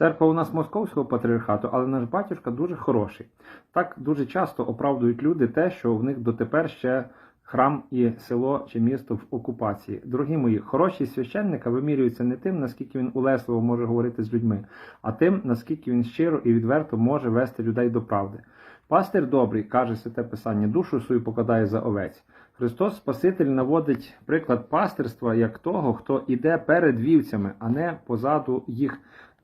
Церква у нас московського патріархату, але наш батюшка дуже хороший. Так дуже часто оправдують люди те, що в них дотепер ще храм і село чи місто в окупації. Дорогі мої, хорошість священника вимірюється не тим, наскільки він улесливо може говорити з людьми, а тим, наскільки він щиро і відверто може вести людей до правди. Пастир добрий, каже святе Писання, душу свою покладає за овець. Христос Спаситель наводить приклад пастирства як того, хто іде перед вівцями, а не позаду їх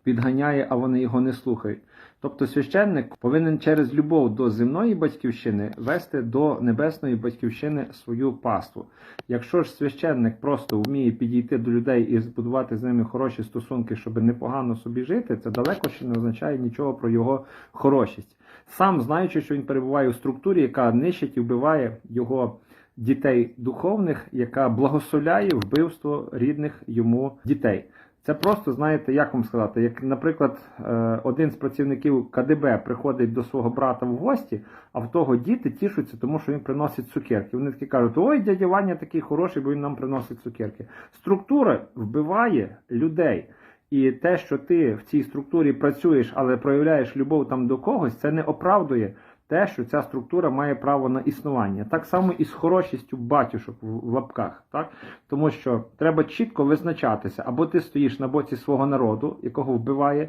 підганяє, а вони його не слухають. Тобто священник повинен через любов до земної батьківщини вести до небесної батьківщини свою паству. Якщо ж священник просто вміє підійти до людей і збудувати з ними хороші стосунки, щоб непогано собі жити, це далеко ще не означає нічого про його хорошість. Сам знаючи, що він перебуває у структурі, яка нищить і вбиває його дітей духовних, яка благословляє вбивство рідних йому дітей. Це просто, знаєте, як вам сказати, як, наприклад, е, один з працівників КДБ приходить до свого брата в гості, а в того діти тішуться, тому що він приносить цукерки. Вони такі кажуть, ой, дядя Ваня такий хороший, бо він нам приносить цукерки. Структура вбиває людей. І те, що ти в цій структурі працюєш, але проявляєш любов там до когось, це не оправдує те, що ця структура має право на існування. Так само і з хорошістю батюшок в лапках. Так? Тому що треба чітко визначатися, або ти стоїш на боці свого народу, якого вбиває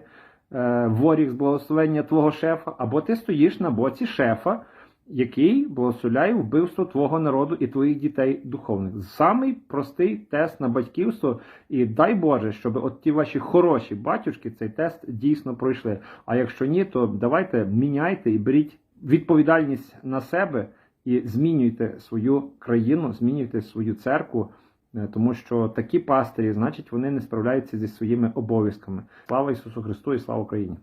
е, воріг з благословення твого шефа, або ти стоїш на боці шефа, який благословляє вбивство твого народу і твоїх дітей духовних. Самий простий тест на батьківство, і дай Боже, щоб от ті ваші хороші батюшки цей тест дійсно пройшли. А якщо ні, то давайте міняйте і беріть відповідальність на себе і змінюйте свою країну, змінюйте свою церкву. е, Тому що такі пастирі, значить, вони не справляються зі своїми обов'язками. Слава Ісусу Христу і слава Україні!